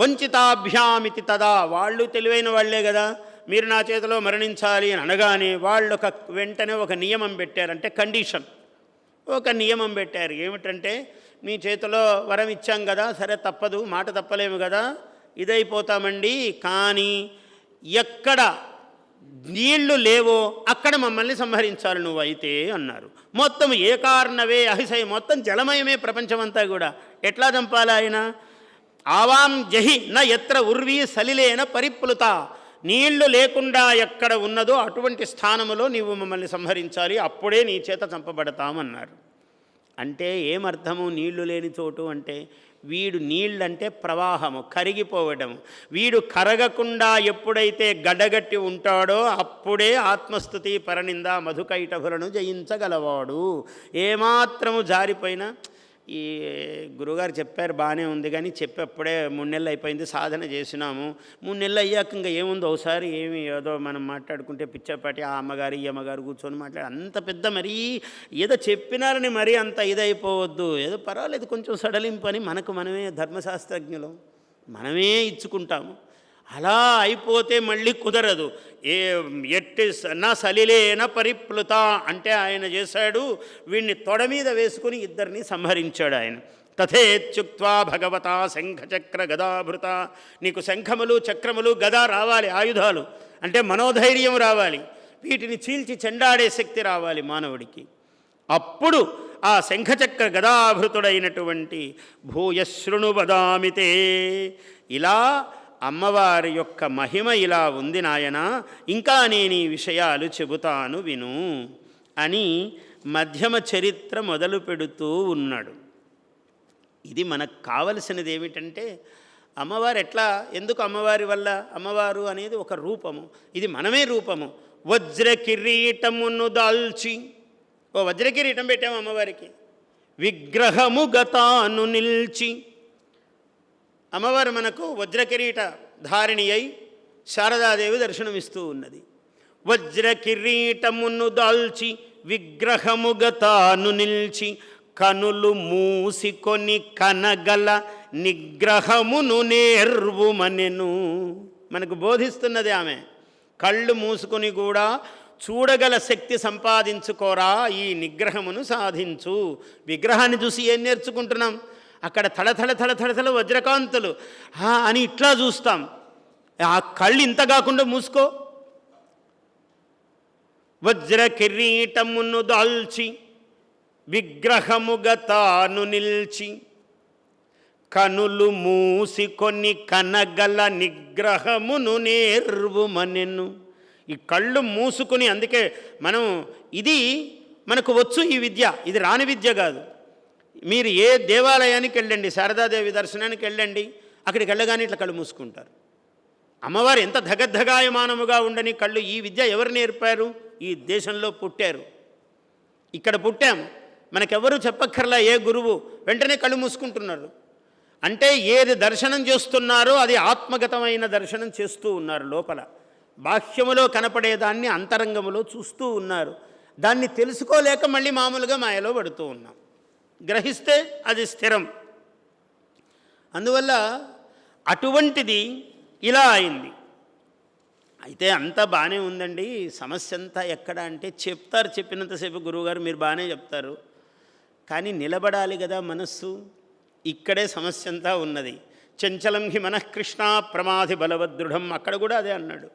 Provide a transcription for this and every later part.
వంచితాభ్యామితి తదా. వాళ్ళు తెలివైన వాళ్ళే కదా. మీరు నా చేతిలో మరణించాలి అని అనగానే వాళ్ళు ఒక వెంటనే ఒక నియమం పెట్టారంటే కండిషన్. ఒక నియమం పెట్టారు. ఏమిటంటే మీ చేతిలో వరం ఇచ్చాం కదా సరే తప్పదు మాట తప్పలేము కదా ఇదైపోతామండి. కానీ ఎక్కడ నీళ్ళు లేవో అక్కడ మమ్మల్ని సంహరించాలి నువ్వైతే అన్నారు. మొత్తం ఏ కారణవే అహిసై మొత్తం జలమయమే ప్రపంచమంతా కూడా. ఎట్లా చంపాలి ఆయన? ఆవాం జహి న ఎత్ర ఉర్వీ సలిలేన పరిప్లుత. నీళ్ళు లేకుండా ఎక్కడ ఉన్నదో అటువంటి స్థానములో నీవు మమ్మల్ని సంహరించాలి అప్పుడే నీ చేత చంపబడతామన్నారు. అంటే ఏమర్థము నీళ్ళు లేని చోటు అంటే? వీడు నీళ్ళంటే ప్రవాహము కరిగిపోవడం వీడు కరగకుండా ఎప్పుడైతే గడ్డగట్టి ఉంటాడో అప్పుడే ఆత్మస్థుతి పరనింద మధుకైటభులను జయించగలవాడు. ఏమాత్రము జారిపోయినా ఈ గురుగారు చెప్పారు బాగానే ఉంది కానీ చెప్పేప్పుడే మూడు నెలలు అయిపోయింది సాధన చేసినాము. మూడు నెలలు అయ్యాక ఇంకా ఏముంది? ఒకసారి ఏమి ఏదో మనం మాట్లాడుకుంటే పిచ్చపాటి ఆ అమ్మగారు ఈ అమ్మగారు కూర్చొని మాట్లాడి అంత పెద్ద మరీ ఏదో చెప్పినారని మరీ అంత ఇదైపోవద్దు. ఏదో పర్వాలేదు కొంచెం సడలింపు అని మనకు మనమే ధర్మశాస్త్రజ్ఞులం. మనమే ఇచ్చుకుంటాము. అలా అయిపోతే మళ్ళీ కుదరదు. ఏ ఎట్టి స- నా సలిలేన పరిప్లుత అంటే ఆయన చేశాడు. వీడిని తొడ మీద వేసుకుని ఇద్దరిని సంహరించాడు ఆయన. తథేత్యుక్వా భగవత శంఖచక్ర గదాభృత. నీకు శంఖములు చక్రములు గదా రావాలి ఆయుధాలు. అంటే మనోధైర్యం రావాలి. వీటిని చీల్చి చెండాడే శక్తి రావాలి మానవుడికి. అప్పుడు ఆ శంఖచక్ర గదాభృతుడైనటువంటి భూయశృణు వదామితే ఇలా అమ్మవారి యొక్క మహిమ ఇలా ఉంది నాయన ఇంకా నేను ఈ విషయాలు చెబుతాను విను అని మధ్యమ చరిత్ర మొదలు పెడుతూ ఉన్నాడు. ఇది మనకు కావలసినది ఏమిటంటే అమ్మవారు ఎట్లా ఎందుకు అమ్మవారి వల్ల అమ్మవారు అనేది ఒక రూపము ఇది మనమే రూపము. వజ్ర కిరీటమును దాల్చి ఓ వజ్ర కిరీటం పెట్టాము అమ్మవారికి. విగ్రహము గతాను నిల్చి అమ్మవారు మనకు వజ్రకిరీట ధారిణి అయి శారదాదేవి దర్శనమిస్తూ ఉన్నది. వజ్రకిరీటమును దాల్చి విగ్రహముగతాను నిల్చి కనులు మూసికొని కనగల నిగ్రహమును నేర్వుమనెను. మనకు బోధిస్తున్నది ఆమె కళ్ళు మూసుకొని కూడా చూడగల శక్తి సంపాదించుకోరా ఈ నిగ్రహమును సాధించు. విగ్రహాన్ని చూసి ఏం నేర్చుకుంటున్నాం? అక్కడ తడతడ తడతడతల వజ్రకాంతులు అని ఇట్లా చూస్తాం. ఆ కళ్ళు ఇంత కాకుండా మూసుకో. వజ్ర కిరీటమును దాల్చి విగ్రహముగా తాను నిల్చి కనులు మూసి కొన్ని కనగల నిగ్రహమును నేర్వుమనెను. ఈ కళ్ళు మూసుకొని అందుకే మనం ఇది మనకు వచ్చు ఈ విద్య ఇది రాని విద్య కాదు. మీరు ఏ దేవాలయానికి వెళ్ళండి శారదాదేవి దర్శనానికి వెళ్ళండి అక్కడికి వెళ్ళగానే ఇట్లా కళ్ళు మూసుకుంటారు. అమ్మవారు ఎంత ధగద్ధగాయమానముగా ఉండని కళ్ళు ఈ విద్య ఎవరు నేర్పారు? ఈ దేశంలో పుట్టారు. ఇక్కడ పుట్టాం. మనకెవరు చెప్పక్కర్లా ఏ గురువు? వెంటనే కళ్ళు మూసుకుంటున్నారు. అంటే ఏది దర్శనం చేస్తున్నారో అది ఆత్మగతమైన దర్శనం చేస్తూ ఉన్నారు లోపల. బాహ్యములో కనపడేదాన్ని అంతరంగములో చూస్తూ ఉన్నారు. దాన్ని తెలుసుకోలేక మళ్ళీ మామూలుగా మాయలో పడుతూ ఉన్నాం. గ్రహిస్తే అది స్థిరం. అందువల్ల అటువంటిది ఇలా అయింది. అయితే అంతా బాగానే ఉందండి. సమస్య అంతా ఎక్కడ అంటే చెప్తారు చెప్పినంతసేపు గురువుగారు మీరు బాగానే చెప్తారు. కానీ నిలబడాలి కదా మనస్సు. ఇక్కడే సమస్య అంతా ఉన్నది. చంచలం హి మనఃకృష్ణ ప్రమాధి బలవదృఢం అక్కడ కూడా అదే అన్నాడు.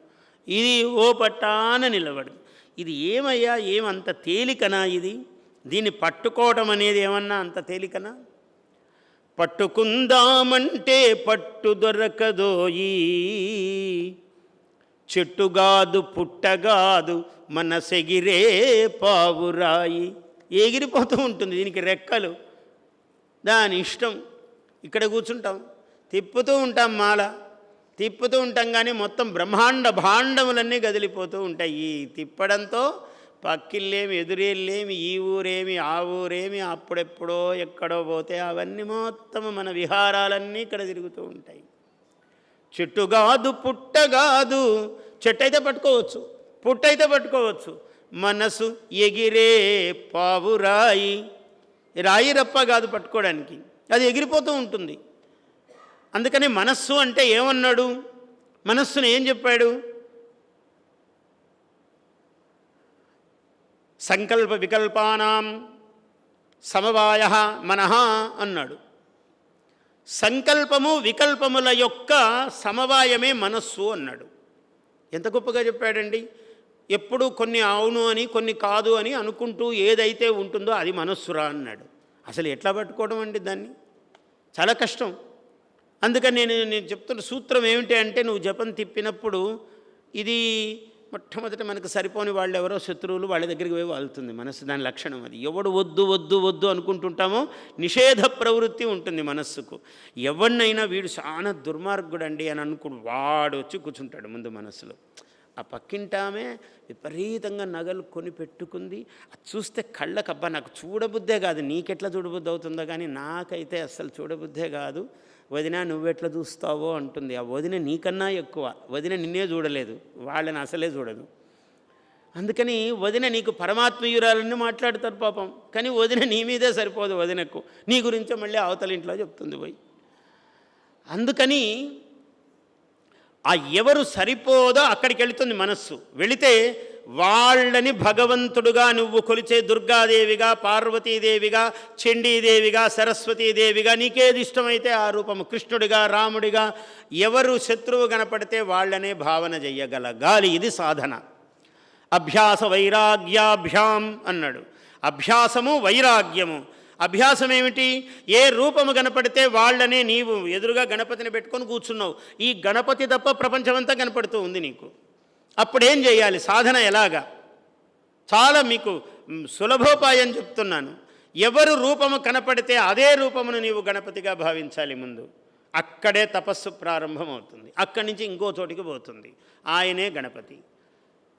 ఇది ఓ పట్టాన నిలబడు. ఇది ఏమయ్యా? ఏమంత తేలికనా ఇది? దీన్ని పట్టుకోవడం అనేది ఏమన్నా అంత తేలికనా? పట్టుకుందామంటే పట్టు దొరకదోయి చెట్టుగాదు పుట్టగాదు మన సెగిరే పావురాయి ఎగిరిపోతూ ఉంటుంది దీనికి రెక్కలు. దాని ఇష్టం. ఇక్కడ కూర్చుంటాం. తిప్పుతూ ఉంటాం మాల. తిప్పుతూ ఉంటాం కానీ మొత్తం బ్రహ్మాండ భాండములన్నీ కదిలిపోతూ ఉంటాయి. ఈ తిప్పడంతో పక్కిళ్ళేమి ఎదురేళ్ళేమి ఈ ఊరేమి ఆ ఊరేమి అప్పుడెప్పుడో ఎక్కడో పోతే అవన్నీ మొత్తం మన విహారాలన్నీ ఇక్కడ తిరుగుతూ ఉంటాయి. చెట్టు కాదు పుట్ట కాదు చెట్టు అయితే పట్టుకోవచ్చు పుట్ట అయితే పట్టుకోవచ్చు. మనసు ఎగిరే పావురాయి రాయి. రప్ప కాదు పట్టుకోవడానికి. అది ఎగిరిపోతూ ఉంటుంది. అందుకని మనస్సు అంటే ఏమన్నాడు? మనస్సును ఏం చెప్పాడు? సంకల్ప వికల్పానాం సమవాయ మన అన్నాడు. సంకల్పము వికల్పముల యొక్క సమవాయమే మనస్సు అన్నాడు. ఎంత గొప్పగా చెప్పాడండి? ఎప్పుడు కొన్ని అవును అని కొన్ని కాదు అని అనుకుంటూ ఏదైతే ఉంటుందో అది మనస్సురా అన్నాడు. అసలు ఎట్లా పట్టుకోవడం అండి దాన్ని? చాలా కష్టం. అందుకని నేను నేను చెప్తున్న సూత్రం ఏమిటి అంటే నువ్వు జపం తిప్పినప్పుడు ఇది మొట్టమొదట మనకు సరిపోని వాళ్ళు ఎవరో శత్రువులు వాళ్ళ దగ్గరికి పోయి వాళ్తుంది మనస్సు. దాని లక్షణం అది. ఎవడు వద్దు వద్దు వద్దు అనుకుంటుంటామో నిషేధ ప్రవృత్తి ఉంటుంది మనస్సుకు. ఎవరినైనా వీడు చాలా దుర్మార్గుడండి అని అనుకుని వాడు వచ్చి కూర్చుంటాడు ముందు మనస్సులో. ఆ పక్కింటామే విపరీతంగా నగలు కొని పెట్టుకుంది. అది చూస్తే కళ్ళకబ్బా నాకు చూడబుద్దే కాదు. నీకెట్లా చూడబుద్ధి అవుతుందో కానీ నాకైతే అస్సలు చూడబుద్దే కాదు. వదిన నువ్వెట్లా చూస్తావో అంటుంది. ఆ వదిన నీకన్నా ఎక్కువ. వదిన నిన్నే చూడలేదు. వాళ్ళని అసలే చూడదు. అందుకని వదిన నీకు పరమాత్మీయురాలన్నీ మాట్లాడతారు పాపం. కానీ వదిన నీ మీదే సరిపోదు వదినకు. నీ గురించే మళ్ళీ అవతల ఇంట్లో చెప్తుంది పోయి. అందుకని ఆ ఎవరు సరిపోదో అక్కడికి వెళుతుంది మనస్సు. వెళితే వాళ్ళని భగవంతుడుగా నువ్వు కొలిచే దుర్గాదేవిగా పార్వతీదేవిగా చండీదేవిగా సరస్వతీదేవిగా నీకేది ఇష్టమైతే ఆ రూపము. కృష్ణుడిగా రాముడిగా ఎవరు శత్రువు కనపడితే వాళ్ళనే భావన చెయ్యగలగాలి. ఇది సాధన. అభ్యాస వైరాగ్యాభ్యాం అన్నాడు. అభ్యాసము వైరాగ్యము. అభ్యాసం ఏమిటి ఏ రూపము కనపడితే వాళ్ళనే నీవు ఎదురుగా గణపతిని పెట్టుకొని కూర్చున్నావు. ఈ గణపతి తప్ప ప్రపంచమంతా కనపడుతూ ఉంది నీకు. అప్పుడేం చేయాలి? సాధన ఎలాగా? చాలా మీకు సులభోపాయం చెప్తున్నాను. ఎవరు రూపము కనపడితే అదే రూపమును నీవు గణపతిగా భావించాలి ముందు. అక్కడే తపస్సు ప్రారంభమవుతుంది. అక్కడి నుంచి ఇంకో చోటికి పోతుంది. ఆయనే గణపతి.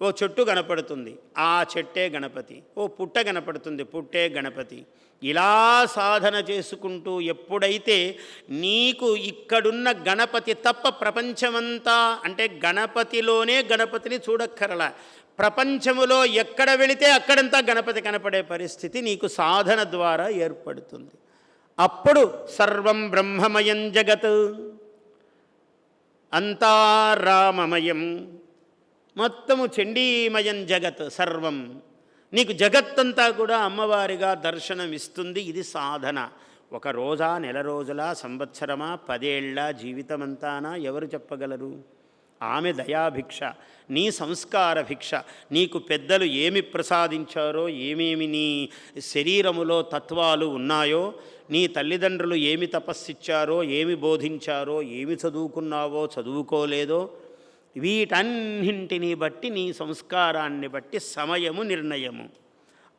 ఓ చెట్టు కనపడుతుంది ఆ చెట్టే గణపతి. ఓ పుట్ట కనపడుతుంది పుట్టే గణపతి. ఇలా సాధన చేసుకుంటూ ఎప్పుడైతే నీకు ఇక్కడున్న గణపతి తప్ప ప్రపంచమంతా అంటే గణపతిలోనే గణపతిని చూడక్కరలా. ప్రపంచములో ఎక్కడ వెళితే అక్కడంతా గణపతి కనపడే పరిస్థితి నీకు సాధన ద్వారా ఏర్పడుతుంది. అప్పుడు సర్వం బ్రహ్మమయం జగత్. అంతా రామమయం. మొత్తము చండీమయం జగత్ సర్వం. నీకు జగత్తంతా కూడా అమ్మవారిగా దర్శనమిస్తుంది. ఇది సాధన. ఒక రోజా నెల రోజుల సంవత్సరమా పదేళ్ళ జీవితమంతానా? ఎవరు చెప్పగలరు? ఆమె దయాభిక్ష నీ సంస్కార భిక్ష. నీకు పెద్దలు ఏమి ప్రసాదించారో ఏమేమి నీ శరీరములో తత్వాలు ఉన్నాయో నీ తల్లిదండ్రులు ఏమి తపస్సిచ్చారో ఏమి బోధించారో ఏమి చదువుకున్నావో చదువుకోలేదో వీటన్నింటిని బట్టి నీ సంస్కారాన్ని బట్టి సమయము నిర్ణయము.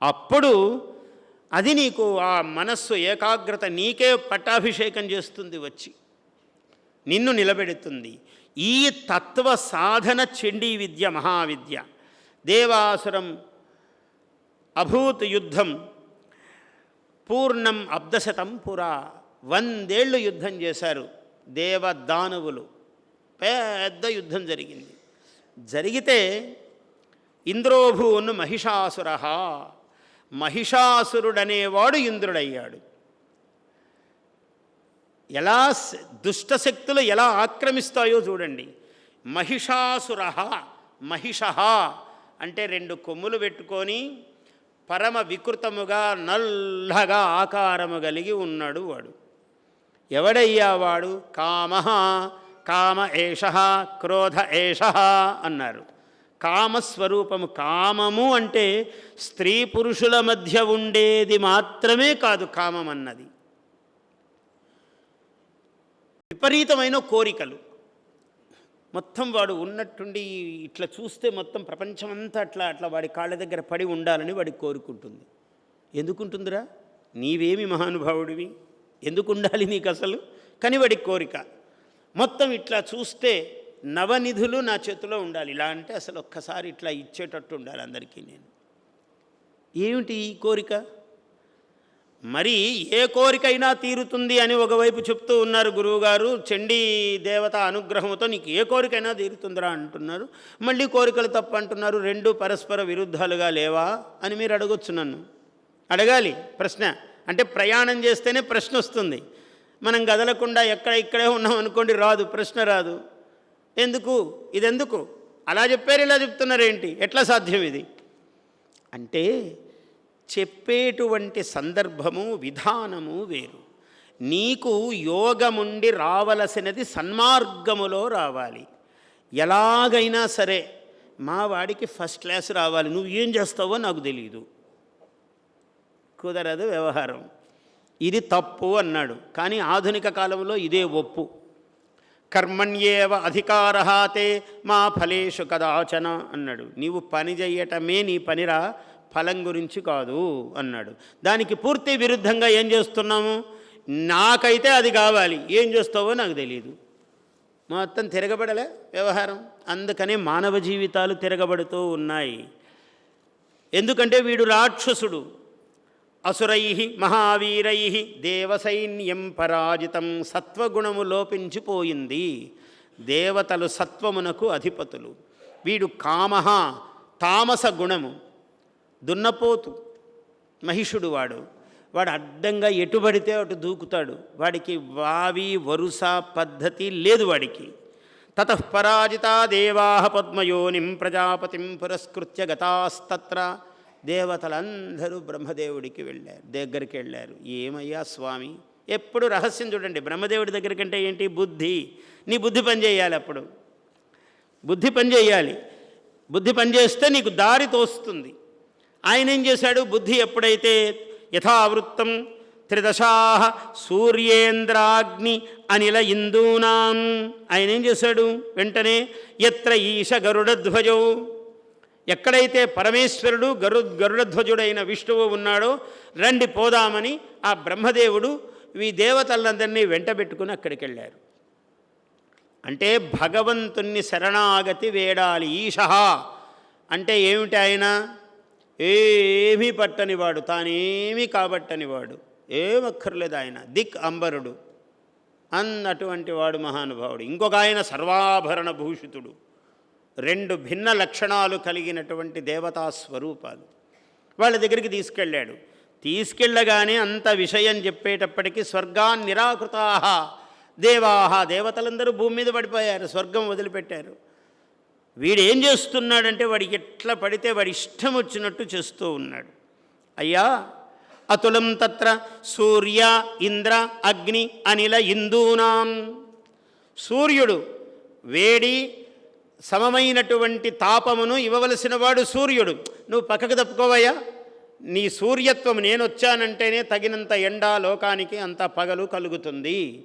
అప్పుడు అది నీకు ఆ మనస్సు ఏకాగ్రత నీకే పట్టాభిషేకం చేస్తుంది వచ్చి. నిన్ను నిలబెడుతుంది. ఈ తత్వ సాధన చండీ విద్య మహావిద్య. దేవాసురం అభూత్ యుద్ధం పూర్ణం అబ్దశతం పురా వందేళ్ళు యుద్ధం చేశారు దేవదానవులు. పెద్ద యుద్ధం జరిగింది. జరిగితే ఇంద్రోభూన్ మహిషాసుర మహిషాసురుడనేవాడు ఇంద్రుడయ్యాడు. ఎలా దుష్టశక్తులు ఎలా ఆక్రమిస్తాయో చూడండి. మహిషాసుర మహిష అంటే రెండు కొమ్ములు పెట్టుకొని పరమ వికృతముగా నల్లగా ఆకారము కలిగి ఉన్నాడు వాడు. ఎవడయ్యా వాడు కామ కామ ఏష క్రోధ ఏష అన్నారు. కామస్వరూపము కామము అంటే స్త్రీ పురుషుల మధ్య ఉండేది మాత్రమే కాదు కామం అన్నది విపరీతమైన కోరికలు. మొత్తం వాడు ఉన్నట్టుండి ఇట్లా చూస్తే మొత్తం ప్రపంచమంతా అట్లా అట్లా వాడి కాళ్ళ దగ్గర పడి ఉండాలని వాడి కోరుకుంటుంది. ఎందుకుంటుందిరా? నీవేమి మహానుభావుడివి? ఎందుకు ఉండాలి నీకు అసలు కానీ వాడి కోరిక. మొత్తం ఇట్లా చూస్తే నవనిధులు నా చేతిలో ఉండాలి. ఇలా అంటే అసలు ఒక్కసారి ఇట్లా ఇచ్చేటట్టు ఉండాలి అందరికీ నేను. ఏమిటి ఈ కోరిక? మరి ఏ కోరికైనా తీరుతుంది అని ఒకవైపు చెప్తూ ఉన్నారు గురువుగారు. చండీ దేవత అనుగ్రహంతో నీకు ఏ కోరికైనా తీరుతుందిరా అంటున్నారు. మళ్ళీ కోరికలు తప్ప అంటున్నారు. రెండు పరస్పర విరుద్ధాలుగా లేవా అని మీరు అడగొచ్చు నన్ను. అడగాలి ప్రశ్న. అంటే ప్రయాణం చేస్తేనే ప్రశ్న వస్తుంది. మనం కదలకుండా ఎక్కడ ఇక్కడే ఉన్నాం అనుకోండి రాదు ప్రశ్న రాదు. ఎందుకు? ఇదెందుకు? అలా చెప్పారు ఇలా చెప్తున్నారేంటి? ఎట్లా సాధ్యం ఇది? అంటే చెప్పేటువంటి సందర్భము విధానము వేరు. నీకు యోగముండి రావలసినది సన్మార్గములో రావాలి. ఎలాగైనా సరే మా వాడికి ఫస్ట్ క్లాస్ రావాలి. నువ్వు ఏం చేస్తావో నాకు తెలియదు కుదరదు వ్యవహారం. ఇది తప్పు అన్నాడు. కానీ ఆధునిక కాలంలో ఇదే ఒప్పు. కర్మణ్యేవ అధికారహాతే మా ఫలేషు కదాచన అన్నాడు. నీవు పని చేయటమే నీ పనిరా ఫలం గురించి కాదు అన్నాడు. దానికి పూర్తి విరుద్ధంగా ఏం చేస్తున్నాము? నాకైతే అది కావాలి. ఏం చేస్తావో నాకు తెలియదు మొత్తం తిరగబడలే వ్యవహారం. అందుకనే మానవ జీవితాలు తిరగబడుతూ ఉన్నాయి. ఎందుకంటే వీడు రాక్షసుడు. అసురై మహావీరై దేవసైన్యం పరాజితం సత్వగుణము లోపించిపోయింది. దేవతలు సత్వమునకు అధిపతులు. వీడు కామ తామస గుణము. దున్నపోతు మహిషుడు వాడు. వాడు అడ్డంగా ఎటుబడితే అటు దూకుతాడు. వాడికి వావి వరుస పద్ధతి లేదు వాడికి. తతఃపరాజితా దేవా పద్మయోనిం ప్రజాపతిం పురస్కృత్య గతాస్తత్ర. దేవతలందరూ బ్రహ్మదేవుడికి వెళ్ళారు దగ్గరికి వెళ్ళారు. ఏమయ్యా స్వామి? ఎప్పుడు రహస్యం చూడండి బ్రహ్మదేవుడి దగ్గరికి అంటే ఏంటి? బుద్ధి. నీ బుద్ధి పనిచేయాలి అప్పుడు. బుద్ధి పనిచేయాలి బుద్ధి పనిచేస్తే నీకు దారి తోస్తుంది. ఆయన ఏం చేశాడు? బుద్ధి ఎప్పుడైతే యథావృత్తం త్రిదశా సూర్యేంద్రాగ్ని అనిల ఇందూనాం. ఆయన ఏం చేశాడు? వెంటనే ఎత్ర ఈశ గరుడధ్వజో ఎక్కడైతే పరమేశ్వరుడు గరు గరుడధ్వజుడైన విష్ణువు ఉన్నాడో రండి పోదామని ఆ బ్రహ్మదేవుడు ఈ దేవతలందరినీ వెంటబెట్టుకుని అక్కడికి వెళ్ళారు అంటే భగవంతుణ్ణి శరణాగతి వేడాలి ఈశ. అంటే ఏమిటి ఆయన? ఏమీ పట్టనివాడు తానేమీ కాబట్టనివాడు ఏమక్కర్లేదు ఆయన దిక్ అంబరుడు. అన్నటువంటి వాడు మహానుభావుడు. ఇంకొక ఆయన సర్వాభరణ భూషితుడు. రెండు భిన్న లక్షణాలు కలిగినటువంటి దేవతా స్వరూపాలు. వాళ్ళ దగ్గరికి తీసుకెళ్ళాడు. తీసుకెళ్ళగానే అంత విషయం చెప్పేటప్పటికీ స్వర్గాన్ నిరాకృతా దేవాహ దేవతలందరూ భూమి మీద పడిపోయారు స్వర్గం వదిలిపెట్టారు. వీడు ఏం చేస్తున్నాడంటే వాడికి ఎట్లా పడితే వాడి ఇష్టం వచ్చినట్టు చేస్తూ ఉన్నాడు. అయ్యా అతులం తత్ర సూర్య ఇంద్ర అగ్ని అనిల ఇందూనాం సూర్యుడు వేడి సమమైనటువంటి తాపమును ఇవ్వవలసిన వాడు సూర్యుడు. నువ్వు పక్కకు తప్పుకోవయ్యా. నీ సూర్యత్వం నేను వచ్చానంటేనే తగినంత ఎండ లోకానికి అంత పగలు కలుగుతుంది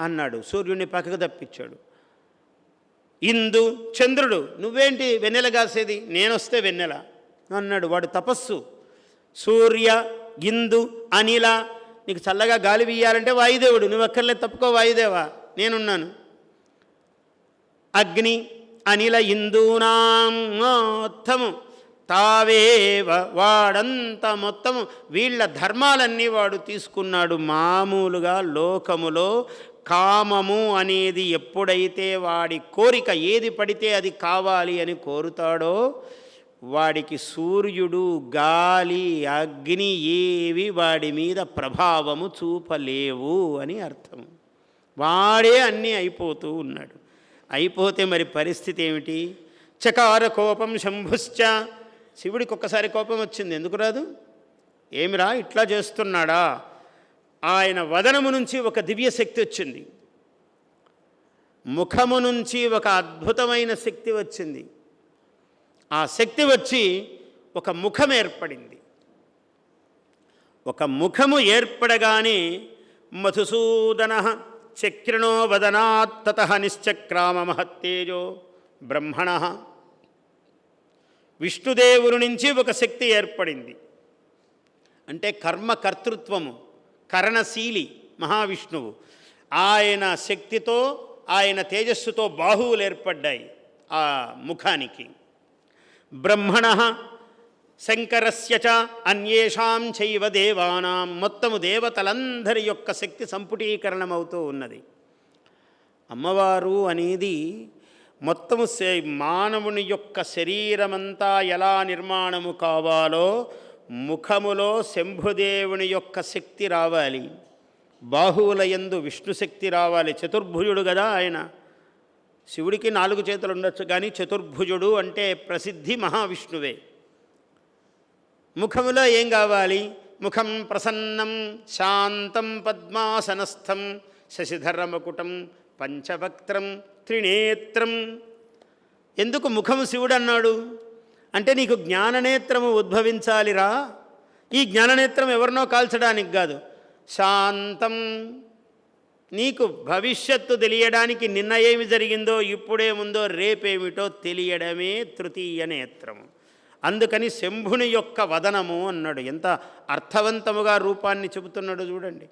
అన్నాడు. సూర్యుడిని పక్కకు తప్పించాడు. ఇందు చంద్రుడు నువ్వేంటి వెన్నెల కాసేది? నేనొస్తే వెన్నెల అన్నాడు. వాడు తపస్సు. సూర్య ఇందు అనిల నీకు చల్లగా గాలి వీయాలంటే వాయుదేవుడు. నువ్వు తప్పుకో వాయుదేవా. నేనున్నాను. అగ్ని అనిల ఇందూనాం తావేవ వాడంతా మొత్తము. వీళ్ళ ధర్మాలన్నీ వాడు తీసుకున్నాడు మామూలుగా లోకములో. కామము అనేది ఎప్పుడైతే వాడి కోరిక ఏది పడితే అది కావాలి అని కోరుతాడో వాడికి సూర్యుడు గాలి అగ్ని ఏవి వాడి మీద ప్రభావము చూపలేవు అని అర్థం వాడే అన్నీ అయిపోతూ ఉన్నాడు. అయిపోతే మరి పరిస్థితి ఏమిటి? చకార కోపం శంభుశ్చ. శివుడికి ఒక్కసారి కోపం వచ్చింది. ఎందుకు రాదు? ఏమిరా? ఇట్లా చేస్తున్నాడా? ఆయన వదనము నుంచి ఒక దివ్య శక్తి వచ్చింది. ముఖము నుంచి ఒక అద్భుతమైన శక్తి వచ్చింది. ఆ శక్తి వచ్చి ఒక ముఖం ఏర్పడింది. ఒక ముఖము ఏర్పడగానే మధుసూదన చక్రిణో వదనాత్తత నిశ్చక్రామ మహత్తేజో బ్రహ్మణ. విష్ణుదేవుని నుంచి ఒక శక్తి ఏర్పడింది. అంటే కర్మకర్తృత్వము కరణశీలి మహావిష్ణువు. ఆయన శక్తితో ఆయన తేజస్సుతో బాహువులు ఏర్పడ్డాయి ఆ ముఖానికి. బ్రహ్మణ శంకరస్య చ అన్యేషాం చైవ దేవానాం. మొత్తము దేవతలందరి యొక్క శక్తి సంపుటీకరణమవుతూ ఉన్నది. అమ్మవారు అనేది మొత్తము మానవుని యొక్క శరీరమంతా ఎలా నిర్మాణము కావాలో ముఖములో శంభుదేవుని యొక్క శక్తి రావాలి. బాహువుల ఎందు విష్ణుశక్తి రావాలి. చతుర్భుజుడు కదా ఆయన. శివుడికి నాలుగు చేతులు ఉండొచ్చు కానీ చతుర్భుజుడు అంటే ప్రసిద్ధి మహావిష్ణువే. ముఖములో ఏం కావాలి? ముఖం ప్రసన్నం శాంతం పద్మాసనస్థం శశిధరమకుటం పంచవక్త్రం త్రినేత్రం. ఎందుకు ముఖం శివుడు అన్నాడు అంటే నీకు జ్ఞాననేత్రము ఉద్భవించాలిరా. ఈ జ్ఞాననేత్రం ఎవరినో కాల్చడానికి కాదు. శాంతం. నీకు భవిష్యత్తు తెలియడానికి నిన్న ఏమి జరిగిందో ఇప్పుడేముందో రేపేమిటో తెలియడమే తృతీయ నేత్రము. అందుకని శంభుని యొక్క వదనము అన్నాడు. ఎంత అర్థవంతముగా రూపాన్ని చెబుతున్నాడు చూడండి.